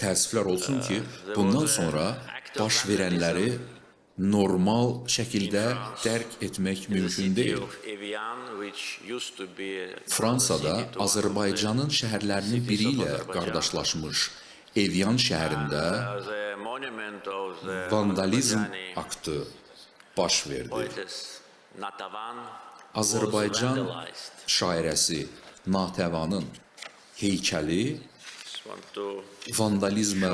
Təəssüflər olsun ki, bundan sonra baş verənləri normal şəkildə dərk etmək mümkün deyil. Fransada Azərbaycanın şəhərlərinin biri ilə qardaşlaşmış Evian şəhərində vandalizm aktı baş verdi. Azərbaycan şairəsi Natəvanın heykəli vandalizmə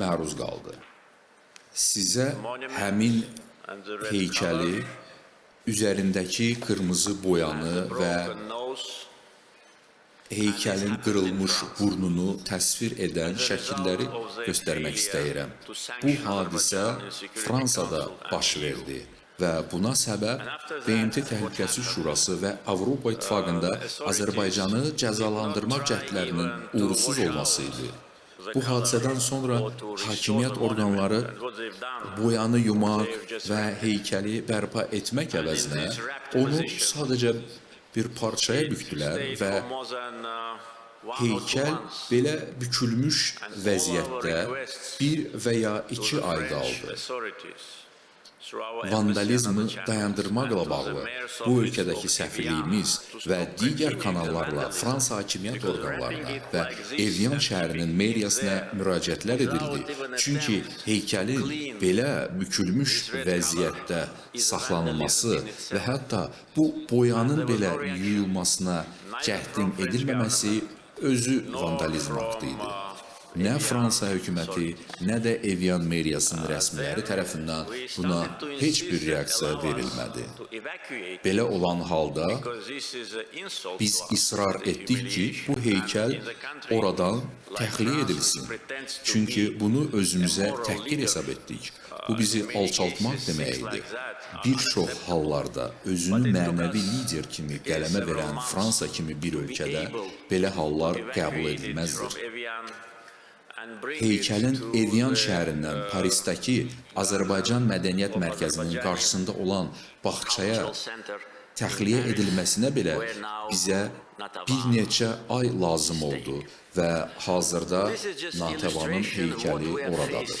məruz qaldı. Sizə həmin heykəli üzərindəki qırmızı boyanı və heykəlin qırılmış burnunu təsvir edən şəkilləri göstərmək istəyirəm. Bu hadisə Fransada baş verdi və buna səbəb BMT Təhlükəsizlik Şurası və Avropa İttifaqında Azərbaycanı cəzalandırmaq cəhdlərinin uğursuz olması idi. Bu hadisədən sonra hakimiyyət orqanları boyanı yumaq və heykəli bərpa etmək əvəzinə onu sadəcə bir parçaya bükdülər və heykəl belə bükülmüş vəziyyətdə bir və ya iki ay qaldı. Vandalizmi dayandırmaqla bağlı bu ölkədəki səfirliyimiz və digər kanallarla Fransa hakimiyyət orqanlarına və Evian şəhərinin meriyasına müraciətlər edildi. Çünki heykəlin belə bükülmüş vəziyyətdə saxlanılması və hətta bu boyanın belə yuyulmasına cəhdin edilməməsi özü vandalizm aktı idi. Nə Fransa hökuməti, nə də Evian meriyasının rəsmiləri tərəfindən buna heç bir reaksiya verilmədi. Belə olan halda biz israr etdik ki, bu heykəl oradan təxliyə edilsin. Çünki bunu özümüzə təhqir hesab etdik. Bu bizi alçaltmaq demək idi. Bir çox hallarda özünü mənəvi lider kimi qələmə verən Fransa kimi bir ölkədə belə hallar qəbul edilməzdir. Heykəlin Evian şəhərindən Parisdəki Azərbaycan Mədəniyyət Mərkəzinin qarşısında olan bağçaya təxliyə edilməsinə belə bizə bir neçə ay lazım oldu və hazırda Natəvanın heykəli oradadır.